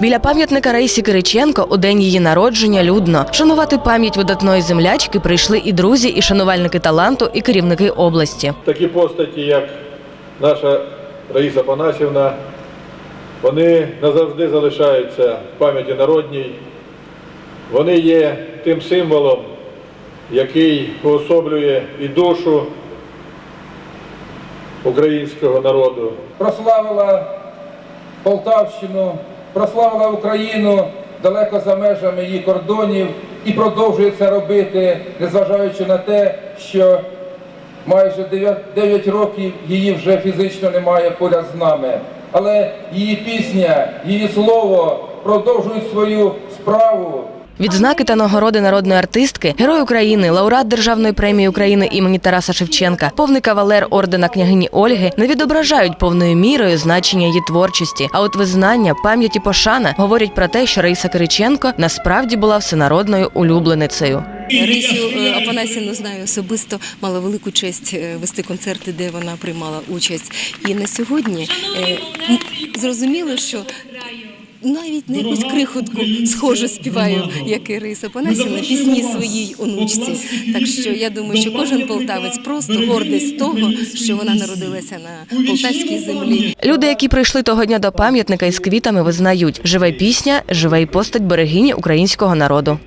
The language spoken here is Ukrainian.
Біля пам'ятника Раїсі Кириченко у день її народження людно. Шанувати пам'ять видатної землячки прийшли і друзі, і шанувальники таланту, і керівники області. Такі постаті, як наша Раїса Панасівна, вони назавжди залишаються в пам'яті народній. Вони є тим символом, який уособлює і душу українського народу. прославила Полтавщину, прославила Україну далеко за межами її кордонів і продовжує це робити, незважаючи на те, що майже 9 років її вже фізично немає поряд з нами. Але її пісня, її слово продовжують свою справу. Відзнаки та нагороди народної артистки, герой України, лауреат Державної премії України імені Тараса Шевченка, повний кавалер ордена княгині Ольги не відображають повною мірою значення її творчості. А от визнання, пам'ять і пошана говорять про те, що Раїса Кириченко насправді була всенародною улюбленицею. Рисю е, знаю особисто, мала велику честь е, вести концерти, де вона приймала участь. І на сьогодні е, зрозуміло, що навіть на якусь крихотку схоже співаю, як і Риса Афанасівна, пісні своїй онучці. Так що я думаю, що кожен полтавець просто гордий з того, що вона народилася на полтавській землі. Люди, які прийшли того дня до пам'ятника із квітами, визнають: живе пісня, живе й постать берегині українського народу.